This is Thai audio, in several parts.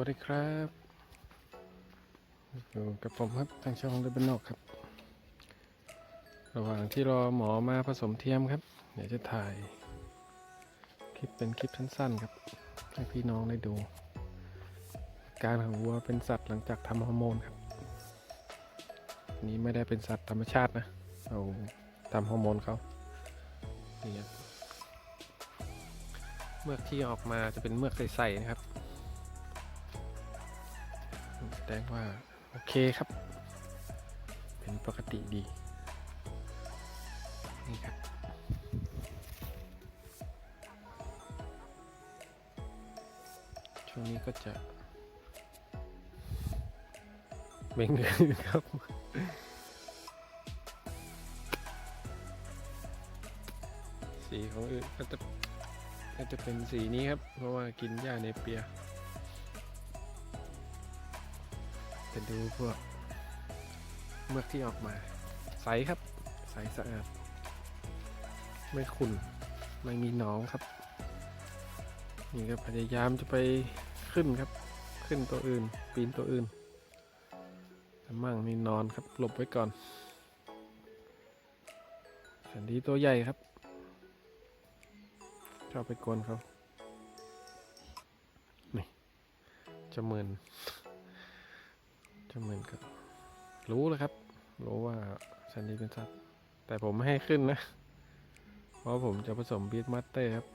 วัสดีครับ อยู่กับผมครับทางช่องเดบันนอกครับ ระหว่างที่รอหมอมาผสมเทียมครับ เดี๋ยวจะถ่าย คลิปเป็นคลิปสั้นๆครับ ให้พี่น้องได้ดู การของวัวเป็นสัตว์หลังจากทำฮอร์โมนครับ นี้ไม่ได้เป็นสัตว์ธรรมชาตินะเราทำฮอร์โมนเขานี่ครับเมือกที่ออกมาจะเป็นเมือกใสๆนะครับ ดงว่า โอเคครับ เป็นปกติดี นี่ครับ ช่วงนี้ก็จะเบ่งเงินครับสีของอื่นก็จะก็จะเป็นสีนี้ครับ เพราะว่ากินหญ้าในเปีย จะดูพวกเมือกที่ออกมา ใสครับ ใสสะอาด ไม่ขุ่น ไม่มีหนองครับ นี่ก็พยายามจะไปขึ้นครับ ขึ้นตัวอื่น ปีนตัวอื่นแต่มั่งนี่นอนครับหลบไว้ก่อนแสนดีตัวใหญ่ครับชอบไปกวนเขานี่จะเหมือน จะเหมือนกับ รู้แล้วครับ รู้ว่าซันดี้เป็นสัตว์ แต่ผมไม่ให้ขึ้นนะ เพราะผมจะผสมบีทมัตเตอร์ครับ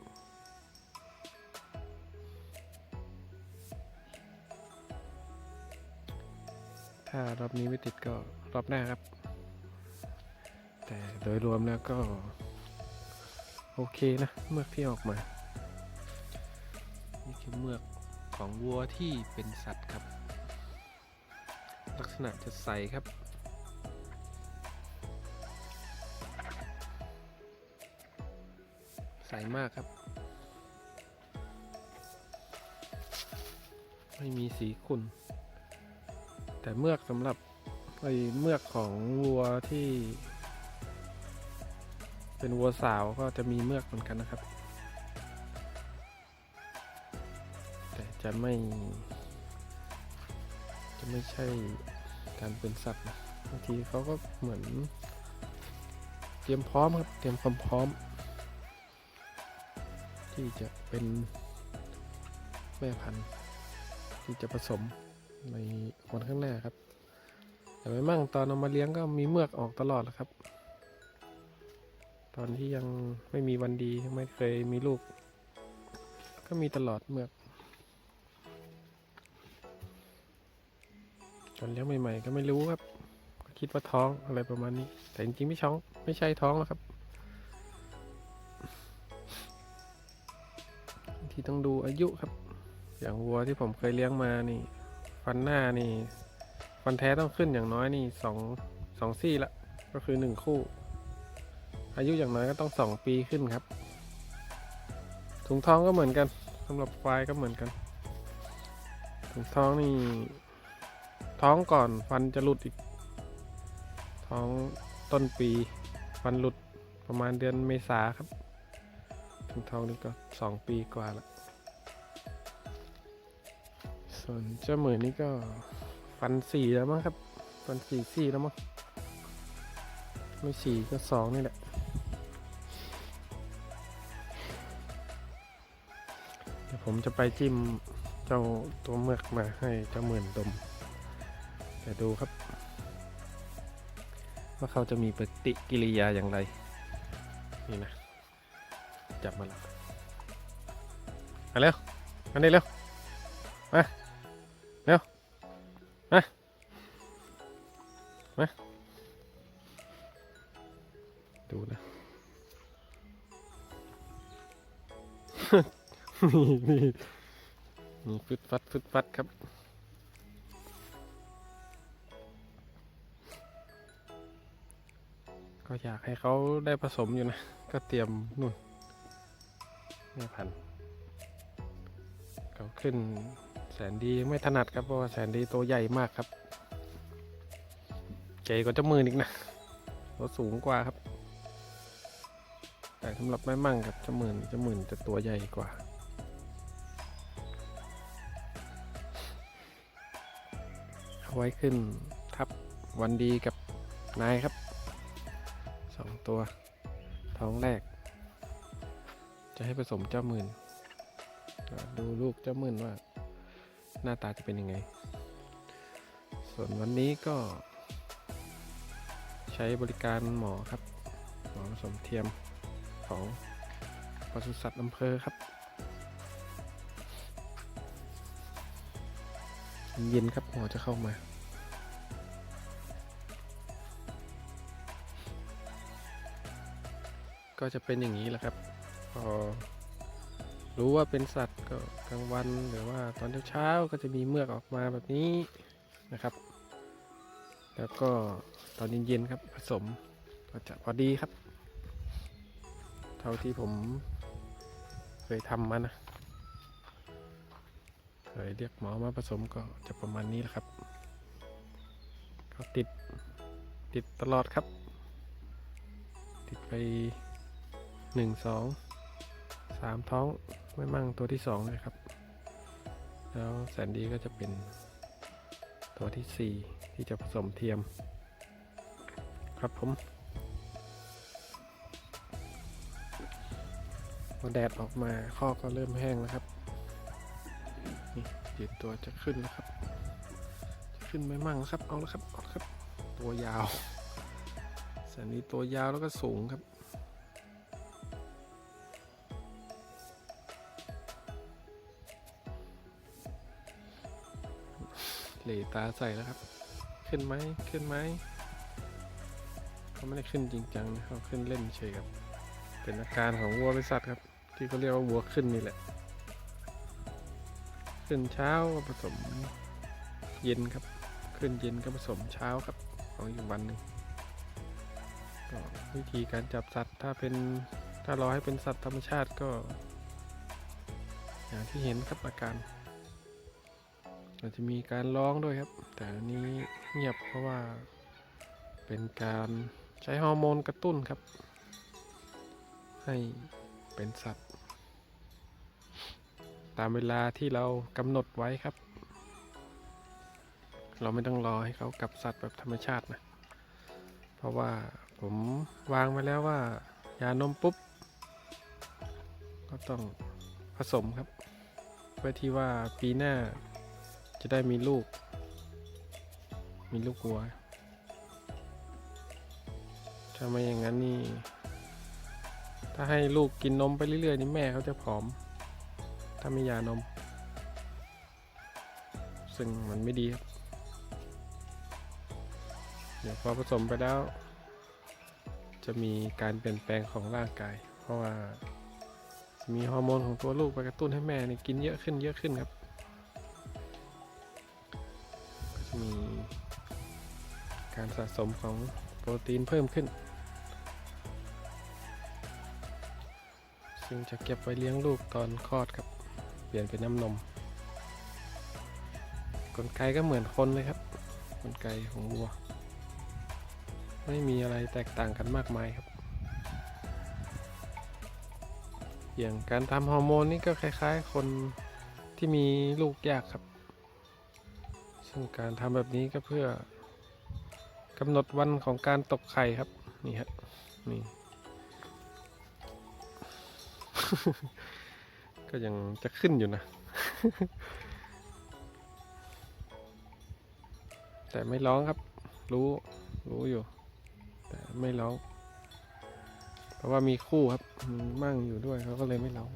ถ้ารอบนี้ไม่ติดก็รอบหน้าครับ แต่โดยรวมแล้วก็ โอเคนะเมือกที่ออกมา นี่คือเมือกของวัวที่เป็นสัตว์ครับ ลักษณะจะใสครับ ใสมากครับ ไม่มีสีขุ่น แต่เมือกสำหรับไอ้เมือกของวัวที่ เป็นวัวสาวก็จะมีเมือกเหมือนกันนะครับ แต่จะไม่ ไม่ใช่การเป็นสัตว์นะบางทีเขาก็เหมือน เตรียมพร้อมครับ เตรียมความพร้อม ที่จะเป็นแม่พันธุ์ ที่จะผสมในวันข้างหน้าครับ แต่ไม่มั่งตอนเอามาเลี้ยงก็มีเมือกออกตลอดแหละครับ ตอนที่ยังไม่มีวันดีไม่เคยมีลูก ก็มีตลอดเมือก ตอนเลี้ยงใหม่ ๆ ก็ไม่รู้ครับก็คิดว่าท้องอะไรประมาณนี้ แต่จริงๆไม่ช้องไม่ใช่ท้องแล้วครับที่ต้องดูอายุครับ อย่างวัวที่ผมเคยเลี้ยงมานี่ ฟันหน้านี่ ฟันแท้ต้องขึ้นอย่างน้อยนี่สองสองซี่ละก็คือหนึ่งคู่ อายุอย่างน้อยก็ต้องสองปีขึ้นครับถุงท้องก็เหมือนกันสำหรับควายก็เหมือนกันถุงท้องนี่ ท้องก่อนฟันจะหลุดอีก ท้องต้นปี ฟันหลุดประมาณเดือนเมษาครับ ถึงท้องนี่ก็สองปีกว่าละส่วนเจ้าหมื่นนี่ก็ฟันสี่แล้วมั้งครับ ฟันสี่สี่แล้วมั้งไม่สี่ก็สองนี่แหละเดี๋ยวผมจะไปจิ้มเจ้าตัวเมือกมาให้เจ้าหมื่นดม เดี๋ยวดูครับ ว่าเขาจะมีปฏิกิริยาอย่างไร นี่นะ จับมาแล้วมาเร็วมานี่เร็ว มา เร็ว มา มา ดูนะนี่นี่นี่ฟึดฟัดฟึดฟัดครับ ก็อยากให้เขาได้ผสมอยู่นะ ก็เตรียมนู่นแม่พันธุ์เขาขึ้นแสนดีไม่ถนัดครับเพราะว่าแสนดีตัวใหญ่มากครับใหญ่กว่าเจ้ามืออีกนะตัวสูงกว่าครับ แต่สำหรับแม่มั่งกับเจ้ามื่นเจ้ามื่นจะตัวใหญ่กว่าเอาไว้ขึ้นทับวันดีกับนายครับ ตัว ท้องแรก จะให้ผสมเจ้าหมื่น ดูลูกเจ้าหมื่นว่า หน้าตาจะเป็นยังไง ส่วนวันนี้ก็ ใช้บริการหมอครับ หมอผสมเทียมของปศุสัตว์อำเภอครับ เย็นครับหมอจะเข้ามา ก็จะเป็นอย่างนี้แหละครับ พอ รู้ว่าเป็นสัตว์ก็กลางวันหรือว่าตอนเช้าๆก็จะมีเมือกออกมาแบบนี้นะครับ แล้วก็ตอนเย็นๆครับผสมก็จะพอดีครับ เท่าที่ผมเคยทำมานะเคยเรียกหมอมาผสมก็จะประมาณนี้แหละครับ ก็ติดติดตลอดครับ ติดไป หนึ่งสองสามท้องไม่มั่งตัวที่สองเลยครับ แล้วแสนดีก็จะเป็นตัวที่สี่ที่จะผสมเทียม ครับผมพอแดดออกมาข้อก็เริ่มแห้งแล้วครับนี่ยืดตัวจะขึ้นแล้วครับ จะขึ้นไม่มั่งครับเอาแล้วครับเอาครับ ตัวยาวแสนนี้ตัวยาวแล้วก็สูงครับ หลตาใส่แล้วครับ ขึ้นไหมขึ้นไหมเขาไม่ได้ขึ้นจริงจังนะเขาขึ้นเล่นเฉยครับ เป็นอาการของวัวเป็นสัตว์ครับ ที่เขาเรียกว่าวัวขึ้นนี่แหละ ขึ้นเช้าก็ผสมเย็นครับ ขึ้นเย็นก็ผสมเช้าครับของอีกวันหนึ่งก็วิธีการจับสัตว์ถ้าเป็นถ้ารอให้เป็นสัตว์ธรรมชาติก็ อย่างที่เห็นครับอาการ อาจจะมีการร้องด้วยครับ แต่อันนี้เงียบเพราะว่าเป็นการใช้ฮอร์โมนกระตุ้นครับ ให้เป็นสัตว์ ตามเวลาที่เรากำหนดไว้ครับ เราไม่ต้องรอให้เขากลับสัตว์แบบธรรมชาตินะ เพราะว่าผมวางไว้แล้วว่า ยานมปุ๊บ ก็ต้องผสมครับ เพื่อที่ว่าปีหน้า จะได้มีลูก มีลูกวัว ถ้าไม่อย่างนั้นนี่ ถ้าให้ลูกกินนมไปเรื่อยๆนี่แม่เขาจะผอม ถ้าไม่ยานม ซึ่งมันไม่ดีครับ เดี๋ยวพอผสมไปแล้ว จะมีการเปลี่ยนแปลงของร่างกาย เพราะว่ามีฮอร์โมนของตัวลูกไปกระตุ้นให้แม่นี่กินเยอะขึ้นเยอะขึ้นครับะสมของโปรตีนเพิ่มขึ้น ซึ่งจะเก็บไว้เลี้ยงลูกตอนคลอดครับ เปลี่ยนเป็นน้ำนม กลไกก็เหมือนคนเลยครับ กลไกของวัว ไม่มีอะไรแตกต่างกันมากมายครับ อย่างการทำฮอร์โมนนี่ก็คล้าย ๆ คนที่มีลูกยากครับ ซึ่งการทำแบบนี้ก็เพื่อ กำหนดวันของการตกไข่ครับ นี่ฮะนี่ก็ยังจะขึ้นอยู่นะ แต่ไม่ร้องครับ รู้ รู้อยู่ แต่ไม่ร้อง เพราะว่ามีคู่ครับมั่งอยู่ด้วยเขาก็เลยไม่ร้อง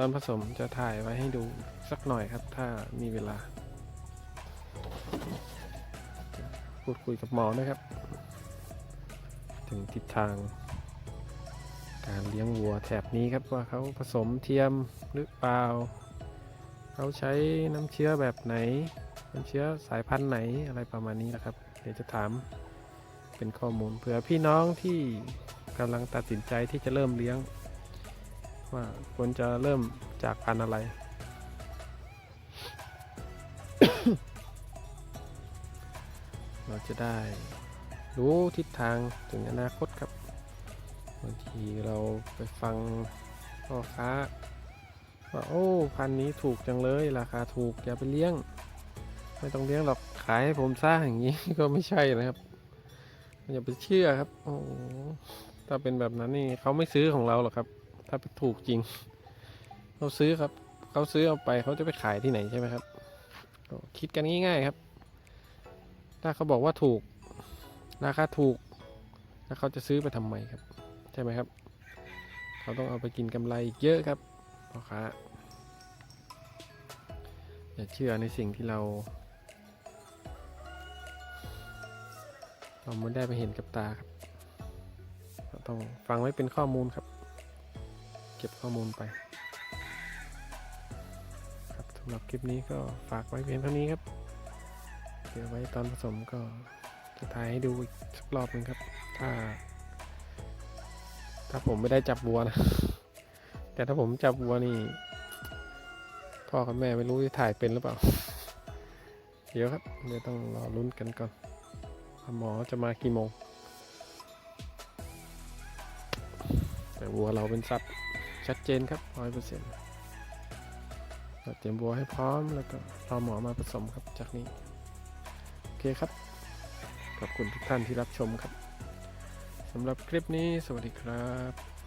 ตอนผสมจะถ่ายไว้ให้ดูสักหน่อยครับ ถ้ามีเวลา พูดคุยกับหมอนะครับ ถึงทิศทาง การเลี้ยงวัวแถบนี้ครับว่าเขาผสมเทียมหรือเปล่า เขาใช้น้ำเชื้อแบบไหน น้ำเชื้อสายพันธุ์ไหนอะไรประมาณนี้นะครับ เดี๋ยวจะถามเป็นข้อมูลเผื่อพี่น้องที่กำลังตัดสินใจที่จะเริ่มเลี้ยง ว่าควรจะเริ่มจากพันอะไร เราจะได้รู้ทิศทางถึงอนาคตครับบางทีเราไปฟังพ่อค้าว่าโอ้พันนี้ถูกจังเลย ราคาถูกอย่าไปเลี้ยง ไม่ต้องเลี้ยงหรอกขายให้ผมซะอย่างนี้ก็ไม่ใช่นะครับอย่าไปเชื่อครับโอ้ถ้าเป็นแบบนั้นนี่เขาไม่ซื้อของเราหรอกครับ ถ้าไปถูกจริงเขาซื้อครับเขาซื้อเอาไปเขาจะไปขายที่ไหนใช่ไหมครับคิดกันง่ายๆครับ ถ้าเขาบอกว่าถูก ราคาถูก แล้วเขาจะซื้อไปทำไมครับ ใช่ไหมครับ เขาต้องเอาไปกินกำไรเยอะครับพ่อค้าอย่าเชื่อในสิ่งที่เรา เราไม่ได้ไปเห็นกับตาครับ ต้องฟังไว้เป็นข้อมูลครับ เก็บข้อมูลไป ครับสำหรับคลิปนี้ก็ฝากไว้เพียงเท่านี้ครับ เดี๋ยวไว้ตอนผสมก็จะถ่ายให้ดูอีกสักรอบหนึงครับ ถ้า ถ้าผมไม่ได้จับวัวนะ แต่ถ้าผมจับวัวนี่ พ่อกับแม่ไม่รู้จะถ่ายเป็นหรือเปล่า เดี๋ยวครับเดี๋ยวต้องรอลุ้นกันก่อนหมอจะมากี่โมง แต่วัวเราเป็นสัตว์ ชัดเจนครับร้อยเปอร์เซ็นต์เตรียมบัวให้พร้อมแล้วก็รอหมอมาผสมครับจากนี้ โอเคครับ ขอบคุณทุกท่านที่รับชมครับสำหรับคลิปนี้สวัสดีครับ